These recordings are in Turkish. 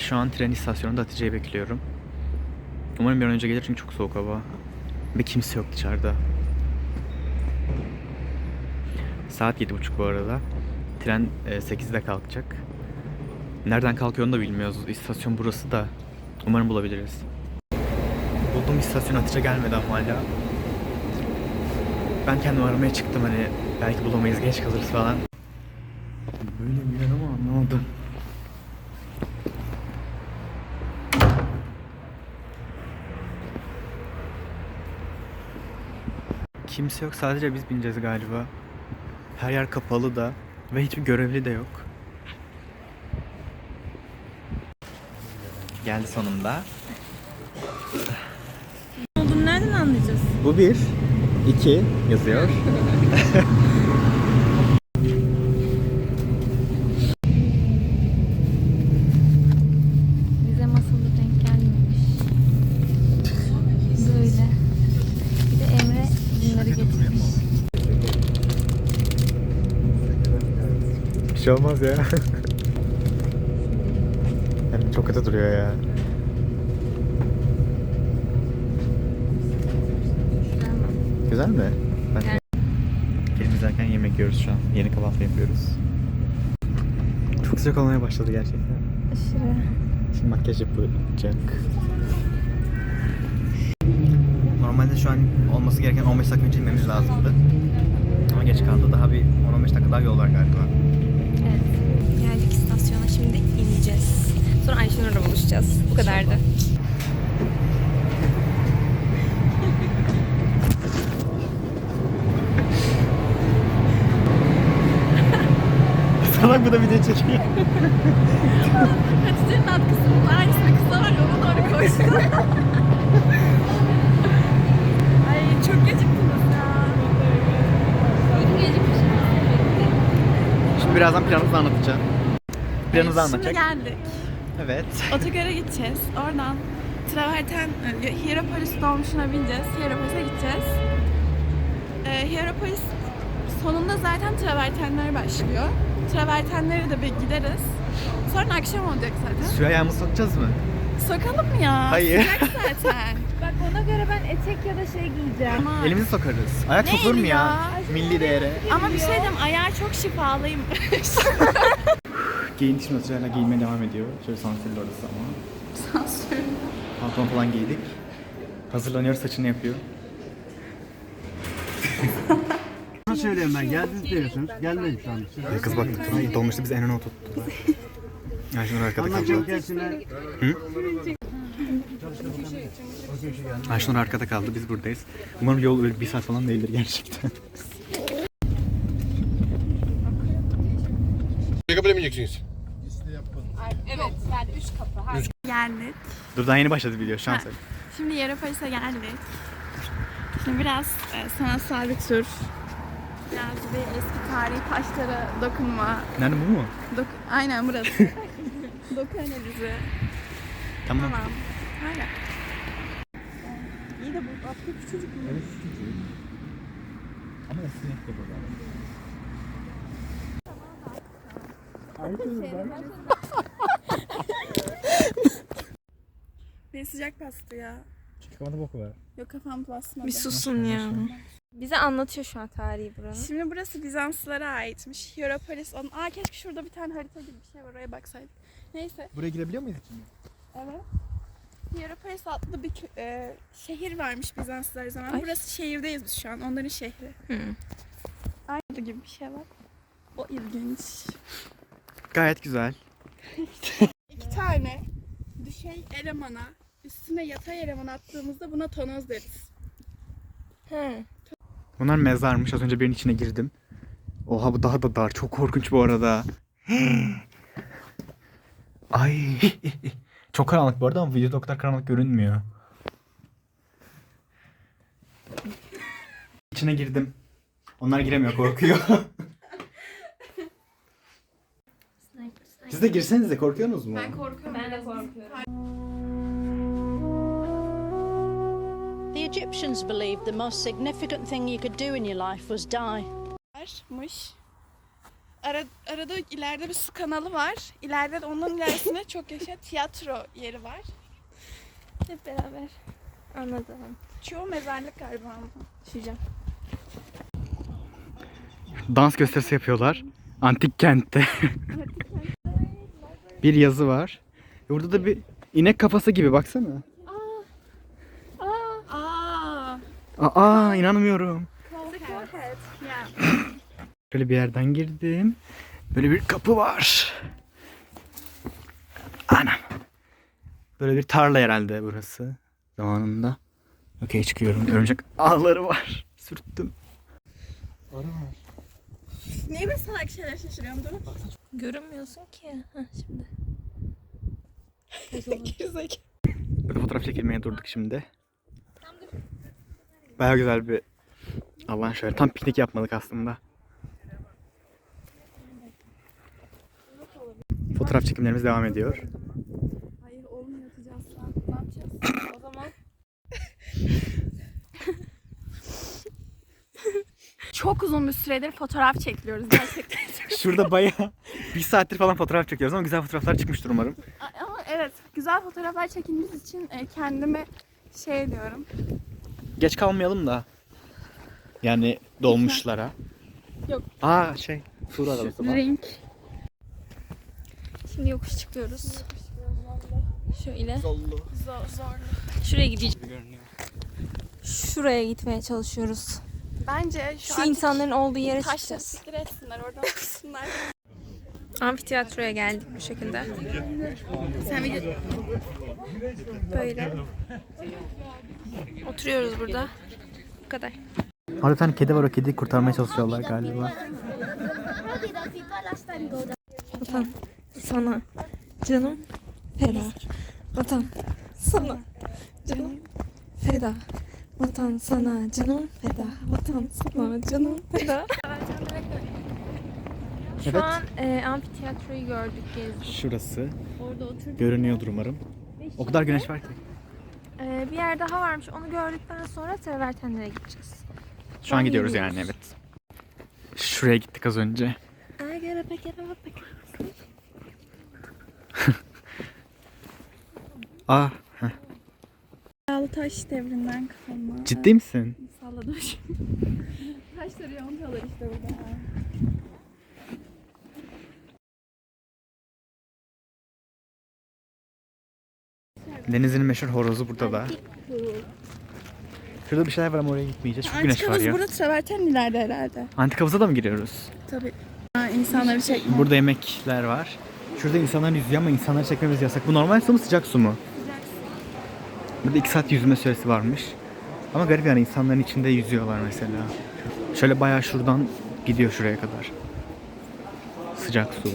Şu an tren istasyonunda Hatice'yi bekliyorum. Umarım bir an önce gelir çünkü çok soğuk hava. Ve kimse yok dışarıda. Saat 7.30 bu arada. Tren e, 8'de kalkacak. Nereden kalkıyor onu da bilmiyoruz. İstasyon burası da. Umarım bulabiliriz. Bulduğum istasyon Hatice gelmedi ama hala. Ben kendim aramaya çıktım hani belki bulamayız geç kalırız falan. Böyle bir yer ama anlamadım. Kimse yok sadece biz bineceğiz galiba. Her yer kapalı da ve hiçbir görevli de yok. Geldi sonunda. Olduğunu nereden anlayacağız? Bu bir, iki yazıyor. Bize masalı denk gelmemiş. Böyle. Bir de Emre bunları getirmiş. Bir şey olmaz ya. yani çok kötü duruyor ya. Güzel mi? Ben Yani- Film izlerken yemek yiyoruz şu an. Yeni kahvaltı yapıyoruz. Çok sıcak olmaya başladı gerçekten. Aşırı. Şimdi makyaj yapacak. Normalde şu an olması gereken 15 dakika önce inmemiz lazımdı. Ama geç kaldı. Daha bir 10-15 dakika daha yol var galiba. Şimdi ineceğiz. Sonra Ayşenur'la buluşacağız. Bu kadardı. Salak bu da video çekiyor. Hatice'nin atkısının aynısını kısa var ona doğru koştu. Ay çok geciktiniz ya. İyi ki gecikmişim. Şimdi birazdan planımızı anlatacağım. Planımızı Şimdi anlatacak. geldik. Evet. Otogara gideceğiz. Oradan Traverten, e, Hierapolis dolmuşuna bineceğiz. Hierapolis'e gideceğiz. E, Hierapolis sonunda zaten travertenler başlıyor. Travertenlere de bir gideriz. Sonra akşam olacak zaten. Suya ayağımızı sokacağız mı? Sokalım mı ya? Hayır. Sıcak zaten. Bak ona göre ben etek ya da şey giyeceğim. Ama, Elimizi sokarız. Ayak Ne sokulur mu ya? ya? Milli değere. ama bir şey diyeyim ayağı çok şifalıyım. Giyindik şimdi sırayla giyinmeye devam ediyor. Şöyle sansürlü orası ama. Sansür. Pantolon falan giydik. Hazırlanıyor saçını yapıyor. Sana söylüyorum ben geldiniz diyorsunuz. An. Siz Kız bak dolmuştu biz en öne oturttular. Ayşenur arkada Anlatacak kaldı. gelsinler. Ayşenur arkada kaldı biz buradayız. Umarım yol öyle bir saat falan değildir gerçekten. Kapıya bineceksiniz. Geldik. Dur daha yeni başladı video Ha. söyle. Şimdi Hierapolis'e geldik. Şimdi biraz e, sanatsal bir tur. Biraz bir eski tarihi taşlara dokunma. Nerede bu mu? Dok Aynen burası. Doku analizi. Tamam. Tamam. Öyle. İyi de bu atkı küçücük mü? Evet küçücük. Ama esnek de burada. Beni sıcak bastı ya. Kafada boku var. Yok kafam basmadı. Bir susun ya. Bize anlatıyor şu an tarihi buranın. Şimdi burası Bizanslılara aitmiş. Hierapolis onun... Aa keşke şurada bir tane harita gibi bir şey var oraya baksaydık. Neyse. Buraya girebiliyor muyuz şimdi? Evet. Hierapolis adlı bir kö- e, şehir varmış Bizanslılar zaman. Ay. Burası şehirdeyiz biz şu an. Onların şehri. Hı. Aynı gibi bir şey var. O ilginç. Gayet güzel. İki tane düşey elemana üstüne yatay eleman attığımızda buna tonoz deriz. Hı. Bunlar mezarmış. Az önce birinin içine girdim. Oha bu daha da dar. Çok korkunç bu arada. Ay. Çok karanlık bu arada ama videoda o kadar karanlık görünmüyor. İçine girdim. Onlar giremiyor korkuyor. Siz de girsenize korkuyorsunuz mu? Ben korkuyorum. Ben de korkuyorum. The Egyptians believed the most significant thing you could do in your life was die. Varmış. Ara, arada ileride bir su kanalı var. İleride de onun ilerisinde çok yaşa tiyatro yeri var. Hep beraber. Anladım. Çoğu mezarlık galiba ama. Düşeceğim. Dans gösterisi yapıyorlar. Antik kentte. bir yazı var. Burada da bir inek kafası gibi baksana. Aa, inanmıyorum. Şöyle bir yerden girdim. Böyle bir kapı var. Anam. Böyle bir tarla herhalde burası. Zamanında. Okey çıkıyorum. Örümcek ağları var. Sürttüm. Niye ben salak şeyler şaşırıyorum dur. Görünmüyorsun ki. Heh, şimdi. Gerizekalı. Böyle fotoğraf çekilmeye durduk şimdi. Baya güzel bir alan şöyle. Tam piknik yapmalık aslında. Fotoğraf çekimlerimiz devam ediyor. Hayır olmuyor yatacağız lan. Ne yapacağız? O zaman. Çok uzun bir süredir fotoğraf çekiliyoruz gerçekten. Şurada baya bir saattir falan fotoğraf çekiyoruz ama güzel fotoğraflar çıkmıştır umarım. Ama evet güzel fotoğraflar çekildiğimiz için e, kendime şey diyorum. Geç kalmayalım da. Yani dolmuşlara. Yok. Aa şey. Sura arabası var. Renk. Şimdi yokuş çıkıyoruz. Şöyle. Zor, zor. Şuraya gideceğiz. Şuraya gitmeye çalışıyoruz. Bence şu, Şu insanların olduğu yere taşları çıkacağız. siktir etsinler oradan çıksınlar. Amfiteyatroya geldik bu şekilde. Sen video Böyle. Oturuyoruz burada. Bu kadar. Orada bir tane kedi var o kediyi kurtarmaya çalışıyorlar galiba. Vatan sana canım feda. Vatan sana canım feda. Vatan sana canım feda. Vatan sana canım feda. Şu Evet. an e, amfiteyatroyu gördük, gezdik. Şurası. Orada oturduk. Görünüyordur umarım. O kadar güneş var ki. E, bir yer daha varmış. Onu gördükten sonra travertenlere gideceğiz. Şu an gidiyoruz yani evet. Şuraya gittik az önce. Heh. Yağlı taş devrinden kafama. ciddi misin? Salladım şimdi. Taşları yontuyorlar işte burada. Deniz'in meşhur horozu burada da. Şurada bir şeyler var ama oraya gitmeyeceğiz. Çok güneş var ya. burada traverten ileride herhalde. Antik havuza da mı giriyoruz? Tabii. Ha, insanları çekme. Burada yemekler var. Şurada insanlar yüzüyor ama insanları çekmemiz yasak. Bu normal su mu sıcak su mu? Burada 2 saat yüzme süresi varmış. Ama garip yani insanların içinde yüzüyorlar mesela. Şöyle bayağı şuradan gidiyor şuraya kadar. Sıcak su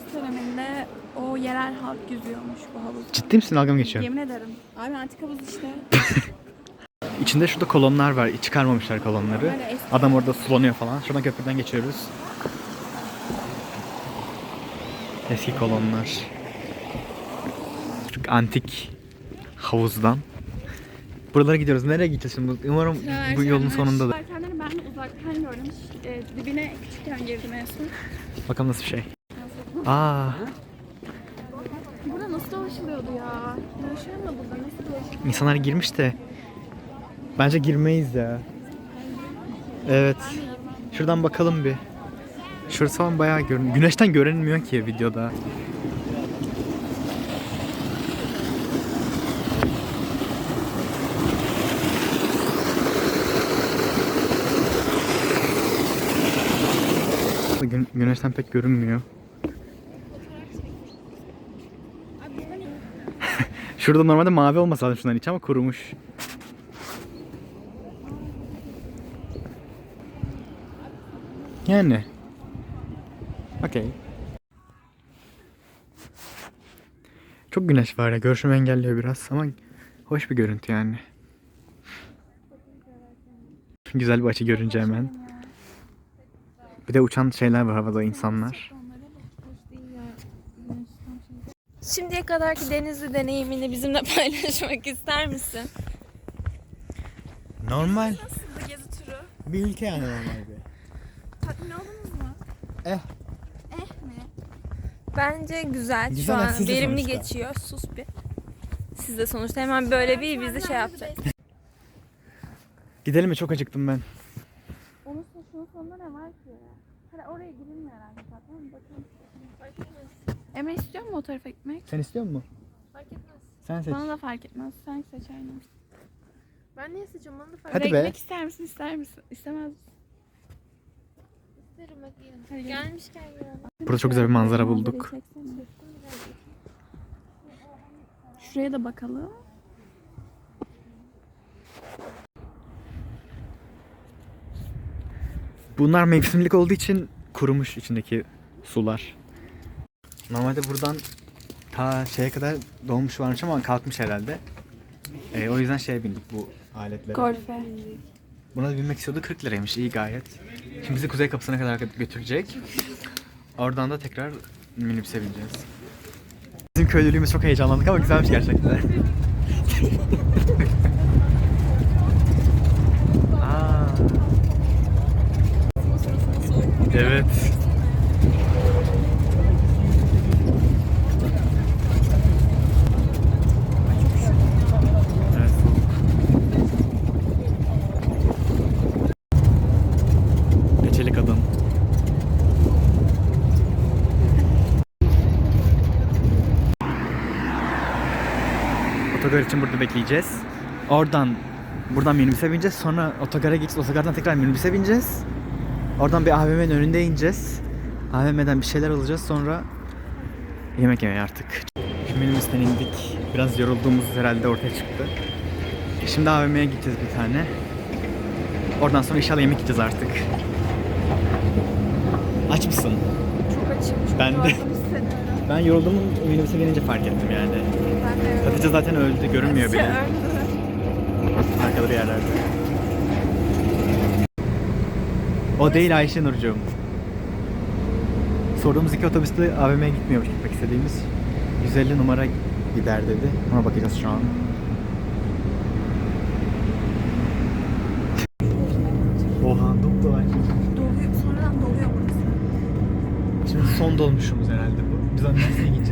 da. Burada Bizans döneminde o yerel halk yüzüyormuş bu havuzda. Ciddi misin? Dalga mı geçiyorsun? Yemin ederim. Abi antik havuz işte. İçinde şurada kolonlar var. Çıkarmamışlar kolonları. Eski. Adam orada sulanıyor falan. Şuradan köprüden geçiyoruz. Eski kolonlar. Şu Antik havuzdan. Buralara gidiyoruz. Nereye gideceğiz şimdi? Umarım bu yolun sonunda da. Ben uzaktan gördüm. E, dibine küçükken girdim en son. Bakalım nasıl bir şey. Aa, Burada nasıl dolaşılıyordu ya? Dolaşıyor mu burada? Nasıl dolaşılıyor? insanlar girmiş de. Bence girmeyiz ya. Evet. Şuradan bakalım bir. Şurası falan bayağı görün. Güneşten görünmüyor ki videoda. Gün, güneşten pek görünmüyor. Şurada normalde mavi olması lazım şunların içi ama kurumuş. Yani. Okey. Çok güneş var ya. Görüşümü engelliyor biraz ama hoş bir görüntü yani. Güzel bir açı görünce hemen. Bir de uçan şeyler var havada insanlar. Şimdiye kadarki denizli deneyimini bizimle paylaşmak ister misin? Normal. Nasıldı gezi turu? Bir ülke yani normal bir. Tatmin oldunuz mu? Eh. Eh mi? Bence güzel. Güzel, Şu an siz de verimli sonuçta. geçiyor. Sus bir. Siz de sonuçta hemen böyle bir biz de şey yapacak. Gidelim mi? Çok acıktım ben. Onun şunun sonunda ne var ki? Hadi oraya girilmiyor herhalde zaten. Bakalım. Emre istiyor mu o tarafa gitmek? Sen istiyor musun? Fark etmez. Sen seç. Bana da fark etmez. Sen seç aynen. Ben niye seçeceğim onu da fark Hadi Oraya be. gitmek ister misin? İster misin? İstemez misin? isterim hadi. Hadi gel. Gelmişken ya. Burada çok güzel bir manzara bulduk. Çeksene. Şuraya da bakalım. Bunlar mevsimlik olduğu için kurumuş içindeki sular. Normalde buradan ta şeye kadar dolmuş varmış ama kalkmış herhalde. Ee, o yüzden şeye bindik bu aletlere. Golfe. Buna binmek istiyordu 40 liraymış iyi gayet. Şimdi bizi kuzey kapısına kadar götürecek. Oradan da tekrar minibüse bineceğiz. Bizim köylülüğümüz çok heyecanlandık ama güzelmiş gerçekten. Evet Otogar için burada bekleyeceğiz. Oradan buradan minibüse bineceğiz. Sonra otogara gideceğiz. Otogardan tekrar minibüse bineceğiz. Oradan bir AVM'nin önünde ineceğiz. AVM'den bir şeyler alacağız. Sonra yemek yemeye artık. Şu minibüsten indik. Biraz yorulduğumuz herhalde ortaya çıktı. Şimdi AVM'ye gideceğiz bir tane. Oradan sonra inşallah yemek yiyeceğiz artık. Aç mısın? Çok açım. Çok Ben de. Ben yorulduğumu minibüse gelince fark ettim yani. Hatice zaten öldü, görünmüyor bile. Arkada bir yerlerde. O değil Ayşe Nurcuğum. Sorduğumuz iki otobüste AVM'ye gitmiyormuş gitmek istediğimiz. 150 numara gider dedi. Ona bakacağız şu an. Oha dolu Ayşe. Doluyor. Sonradan doluyor burası. Şimdi son dolmuşumuz herhalde bu. Biz Anners'e gideceğiz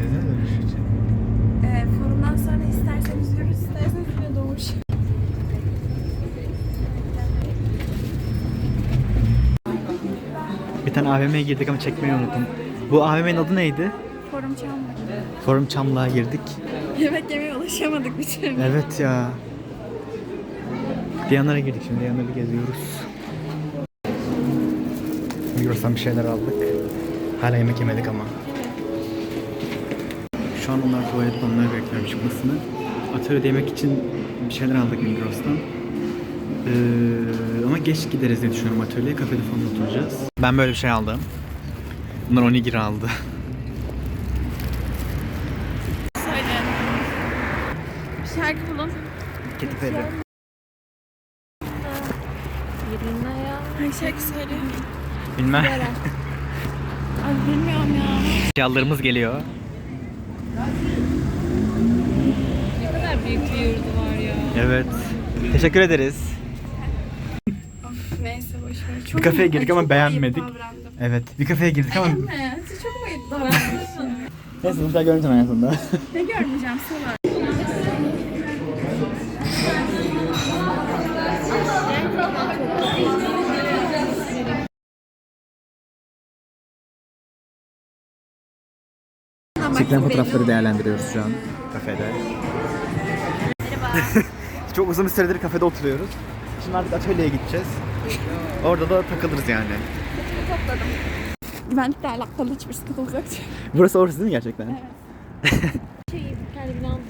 tane AVM'ye girdik ama çekmeyi unuttum. Bu AVM'nin adı neydi? Forum çalmadı. Forum Çamlığa girdik. Yemek yemeye ulaşamadık bir türlü. Evet ya. Diyanlara girdik şimdi. Diyanları geziyoruz. Migros'tan bir şeyler aldık. Hala yemek yemedik ama. Şu an onlar tuvalette onları bekliyorum çıkmasını. Atölyede yemek için bir şeyler aldık Migros'tan. Ee, ama geç gideriz diye düşünüyorum atölyeye. Kafede falan oturacağız. Ben böyle bir şey aldım. Bunlar onigiri aldı. Söyle. Bir şarkı bulun. Katy Perry. Yerine ya. Hangi şarkı söylüyor? Bilmem. Ay bilmiyorum ya. Eşyalarımız geliyor. Ne kadar büyük bir yurdu var ya. Evet. Teşekkür ederiz. Neyse boşver. Çok Bir kafeye girdik ama beğenmedik. Evet. Bir kafeye girdik ama... Ne? Siz çok mu ayıp davrandınız? Neyse bunu daha görmeyeceğim sonunda. ne görmeyeceğim sonra. Çekilen fotoğrafları değerlendiriyoruz şu an kafede. Çok uzun bir süredir kafede oturuyoruz. Şimdi artık atölyeye gideceğiz. Orada da takılırız yani. Güvenlikle alakalı hiçbir sıkıntı olacak. Burası orası değil mi gerçekten? Şey, kendi binamızı.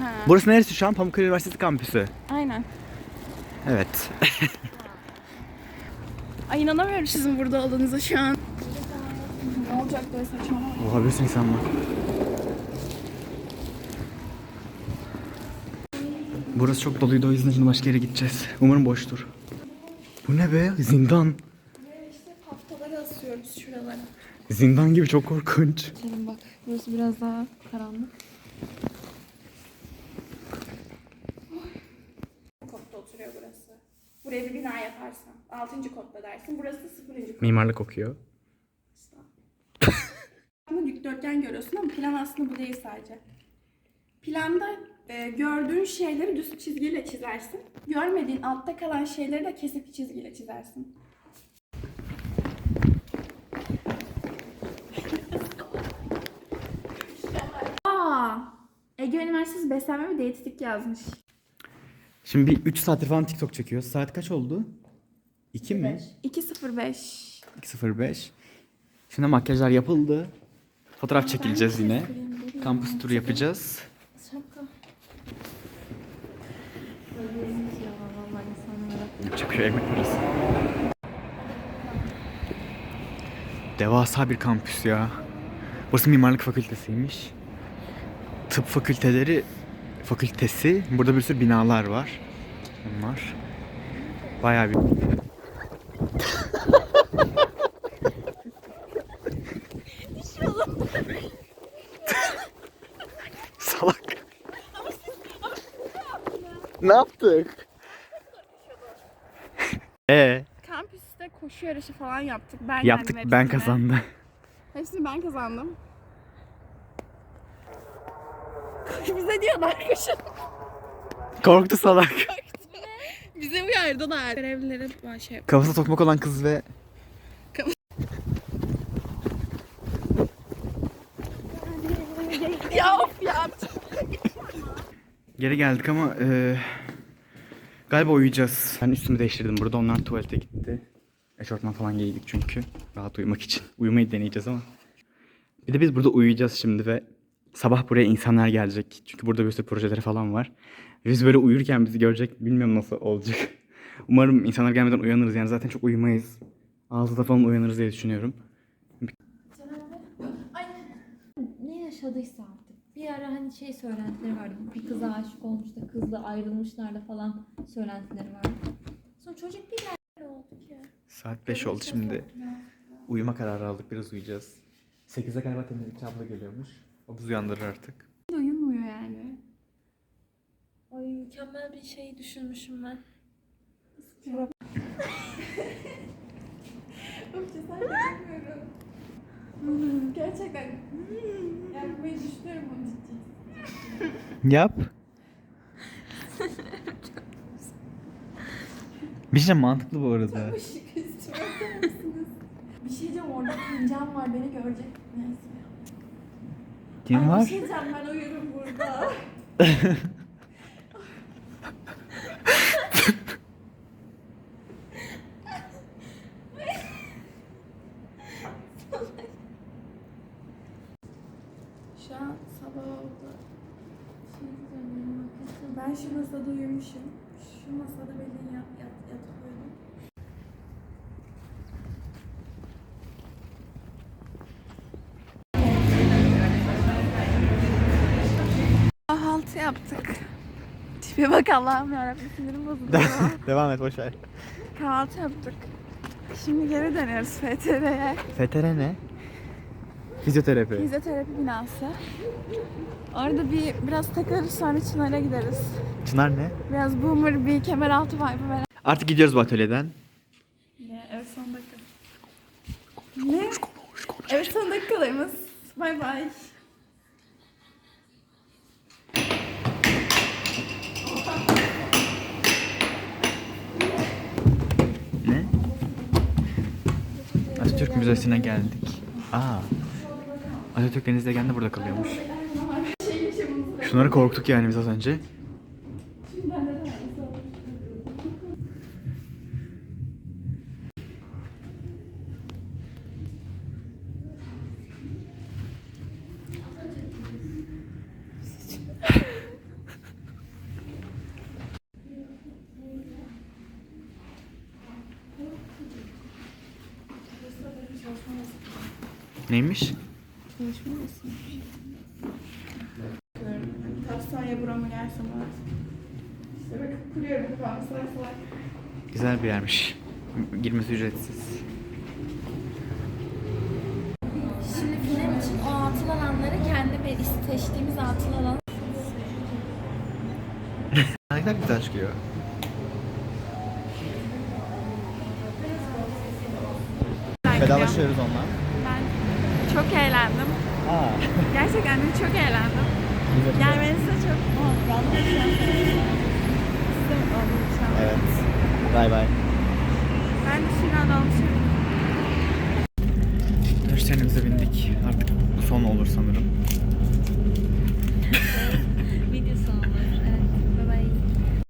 Ha. Burası neresi şu an? Pamukkale Üniversitesi kampüsü. Aynen. Evet. Ay inanamıyorum sizin burada olduğunuza şu an. Ne olacak böyle saçmalama. Oha bir insan var. Burası çok doluydu o yüzden şimdi başka yere gideceğiz. Umarım boştur. Bu ne be? Zindan. İşte haftaları asıyoruz şuralara. Zindan gibi çok korkunç. Gelin bak burası biraz daha karanlık. Kopta oturuyor burası. Buraya bir bina yaparsan 6. kodda dersin. Burası 0. kod. Mimarlık okuyor. Bunu dikdörtgen görüyorsun ama plan aslında bu değil sadece. Planda e, gördüğün şeyleri düz çizgiyle çizersin. Görmediğin altta kalan şeyleri de kesik çizgiyle çizersin. Aa, Ege Üniversitesi Beslenme ve Diyetetik yazmış. Şimdi bir 3 saattir falan TikTok çekiyoruz. Saat kaç oldu? 2 mi? 205. 2.05. Şimdi makyajlar yapıldı. Fotoğraf çekileceğiz yine. Kampüs turu yapacağız. Yapacak bir şey ekmek parası. Devasa bir kampüs ya. Burası mimarlık fakültesiymiş. Tıp fakülteleri fakültesi. Burada bir sürü binalar var. Bunlar. Bayağı bir ne yaptık? Ee, Kampüste koşu yarışı falan yaptık. Ben yaptık yendim ben hepsini. kazandım. Hepsini ben kazandım. Bize diyorlar koşun. Korktu salak. Bize uyardılar. Görevlileri ben şey Kafasında tokmak olan kız ve Ya of ya. Geri geldik ama e, galiba uyuyacağız. Ben üstümü değiştirdim burada. Onlar tuvalete gitti. Eşortman falan giydik çünkü. Rahat uyumak için. Uyumayı deneyeceğiz ama. Bir de biz burada uyuyacağız şimdi ve sabah buraya insanlar gelecek. Çünkü burada bir sürü projeleri falan var. Biz böyle uyurken bizi görecek. Bilmiyorum nasıl olacak. Umarım insanlar gelmeden uyanırız. Yani zaten çok uyumayız. Ağızda falan uyanırız diye düşünüyorum. ne yaşadıysa artık. Bir ara hani şey söylentileri vardı. Bir kıza aşık olmuş da kızla ayrılmışlar da falan söylentileri vardı. Sonra çocuk bir geldi oldu ki. Saat 5 oldu şimdi. Uyuma kararı aldık. Biraz uyuyacağız. 8'de galiba temizlikçi abla geliyormuş. O bizi uyandırır artık. Uyumuyor yani. Ay mükemmel bir şey düşünmüşüm ben. Of cesaret edemiyorum. Hmm, Gerçekten. Hmm, Yapmayı düşünüyorum onu ciddi. Yap. bir şey mantıklı bu arada. Üstüme atar mısınız? Bir şey diyeceğim orada fincan var beni görecek. Neyse. Kim Ay, Bir var? şey diyeceğim ben uyurum burada. yaptık. Tipe bak Allah'ım yarabbim sinirim bozuldu. Devam et boşver. Kahvaltı yaptık. Şimdi geri dönüyoruz FTR'ye. FTR ne? Fizyoterapi. Fizyoterapi binası. Orada bir biraz takılırız sonra Çınar'a gideriz. Çınar ne? Biraz boomer bir kemeraltı vibe'ı veren. Artık gidiyoruz bu atölyeden. Ne? Evet son dakika. Ne? Evet son dakikalarımız. Bay bay. Atatürk Müzesi'ne geldik. Aa. Atatürk Deniz Legende burada kalıyormuş. Şunları korktuk yani biz az önce. Neymiş? Güzel bir yermiş. Girmesi ücretsiz. Şimdi film için o atıl alanları kendi seçtiğimiz atıl alan. Ne kadar güzel çıkıyor. Vedalaşıyoruz onunla. Çok eğlendim. Aa. Gerçekten de çok eğlendim. Çok mutluyum. Size olacağım. Evet. Bay bay. Ben de Şiran olmuşum. Bindik. Artık son olur sanırım.